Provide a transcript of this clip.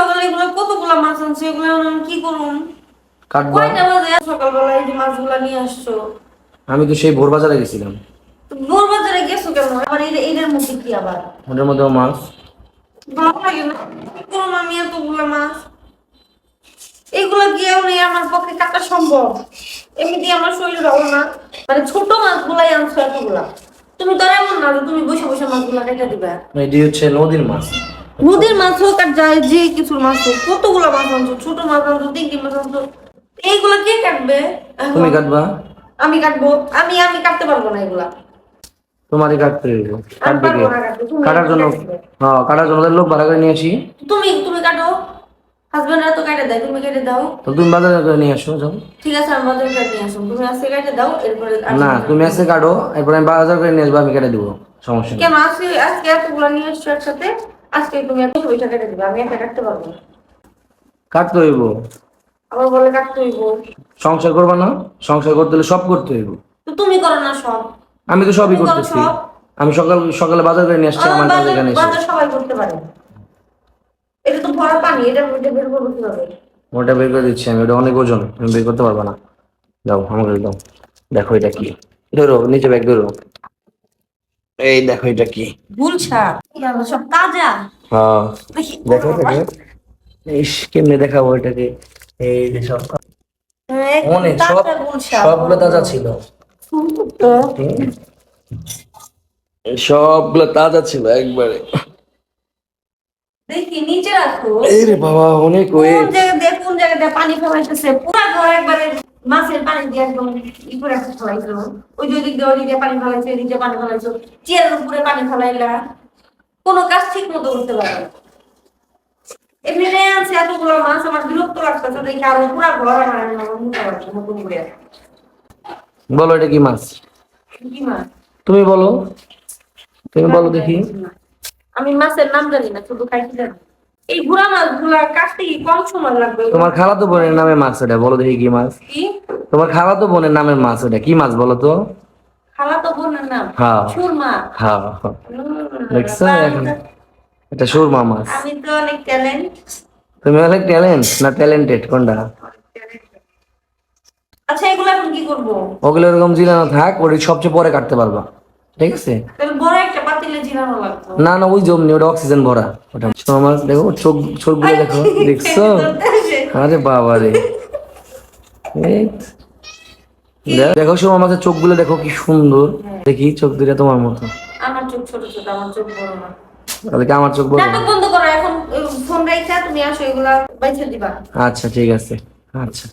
সকালে এগুলো কতগুলা মাছ আনছো? এগুলো আমি কি করুন কাটবা। কয়টা বাজে সকালবেলা এই যে নিয়ে আসছো। আমি তো সেই ভোর বাজারে গেছিলাম। ভোর বাজারে গেছো কেন? আবার এই এদের মধ্যে কি আবার? ওটার মধ্যে মাছ। ভালো লাগে না। করুন আমি এতগুলা মাছ। এগুলা আমার পক্ষে কাটা সম্ভব? এমনি আমার শরীর ভালো না। মানে ছোট মাছগুলাই আনছো এতগুলা। তুমি তো এমন না তুমি বসে বসে মাছগুলা কেটে দিবা। এটি হচ্ছে নদীর মাছ। নদীর মাছ হোক আর যায় যে কিছুর মাছ হোক কতগুলা মাছ আনছো? ছোট মাছ আনছো তিনটি মাছ আনছো? এইগুলা কে কাটবে? তুমি কাটবা। আমি কাটবো। আমি আমি কাটতে পারব না এগুলা। তোমারই কাটতে হইব। কাটবে কে? কাটার জন্য হ্যাঁ কাটার জন্য লোক ভাড়া করে নিয়ে আসি। তুমি তুমি কাটো। হাজবেন্ডরা তো কেটে দেয় তুমি কেটে দাও। তো তুমি বাজারে করে নিয়ে আসো যাও। ঠিক আছে আমি বাজারে কেটে নিয়ে আসুন তুমি আজকে কেটে দাও এরপরে না তুমি আজকে কাটো এরপর আমি বাজার করে নিয়ে আসব আমি কেটে দেবো। সমস্যা কেন আজকে আজকে এতগুলো নিয়ে এসছো একসাথে? আজকে তুমি এত পয়সা কেটে দিবে আমি একা কাটতে পারব না। কাটতে হইব। আবার বলে কাটতে হইব। সংসার করবা না? সংসার করতে হলে সব করতে হইব। তো তুমি করো না সব। আমি তো সবই করতেছি। আমি সকাল সকালে বাজার করে নিয়ে আসছি আমার কাছে এখানে এসে। বাজার সবাই করতে পারে। এটা তো ভরা পানি এটা বের করব কীভাবে? ওটা বের করে দিচ্ছি আমি ওটা অনেক ওজন তুমি বের করতে পারবা না। দাও আমাকে দাও দেখো এটা কি। ধরো নিচে ব্যাগ ধরো। এই দেখো এটা কি। ভুলছা সব তাজা। হ্যাঁ। দেখি। দেখো ইস কেমনে দেখাবো এটাকে? এই যে সব। হ্যাঁ, অনেক সব সবগুলো তাজা ছিল। সবগুলো তাজা ছিল একবারে। দেখি নিচে রাখো। এই রে বাবা অনেক কোন ওয়েট জায়গা দিয়ে কোন জায়গা দিয়ে পানি ফেলাইতেছে? পুরা ঘর একবারে মাছের পানি দিয়ে একদম ই করে ফেলাইছো ওই যে দিয়ে ওইদিক দিয়ে পানি ফেলাইছো দিয়ে পানি ফেলাইছো। চেয়ারের উপরে পানি ফেলাইলা। কোনো কাজ ঠিক মতো করতে পারো না। এমনি নিয়ে আনছে এতগুলো মাছ আমার বিরক্ত লাগতেছে দেখি আরও পুরা ঘর আমার আমার মুখে লাগছে নতুন করে বলো এটা কি মাছ? কি মাছ? তুমি বলো। তুমি বলো দেখি। আমি মাছের নাম জানি না শুধু খাইতে জানি। এই গুলা কাটতে কি কম সময় লাগবে? তোমার খালাতো বোনের নামে মাছ এটা বলো দেখি কি মাছ। কি? তোমার খালাতো বোনের নামের মাছ এটা কি মাছ বলো তো? খালা তো বোনের নাম? হ্যাঁ। সুরমা হ্যাঁ। দেখছ বাহ, এখন এটা সুরমা মাছ আমি তো অনেক ট্যালেন্ট তুমি অনেক ট্যালেন্ট না ট্যালেন্টেড কোনটা? আচ্ছা এগুলো এখন কি করব? ওগুলো এরকম জিলানো থাক ওটা সবচেয়ে পরে কাটতে পারবা। ঠিক আছে? তাহলে বড় একটা পাতিলে জিরানো লাগতো। না না ওই জমনি ওটা অক্সিজেন ভরা। ওটা সুরমা মাছ দেখো চোখ চোখগুলো দেখো। দেখছ? আরে বাবা রে। দেখ- দেখো সুরমা মাছের চোখগুলো দেখো কি সুন্দর। দেখি চোখ দুটা তোমার মতো। চোখ ছোট ছোট আমার চোখ বড় না। তাহলে কি আমার চোখ বড় নাটক বন্ধ করো এখন ফোন রাইখা তুমি আসো এগুলা বাইছে দিবা। আচ্ছা ঠিক আছে। আচ্ছা।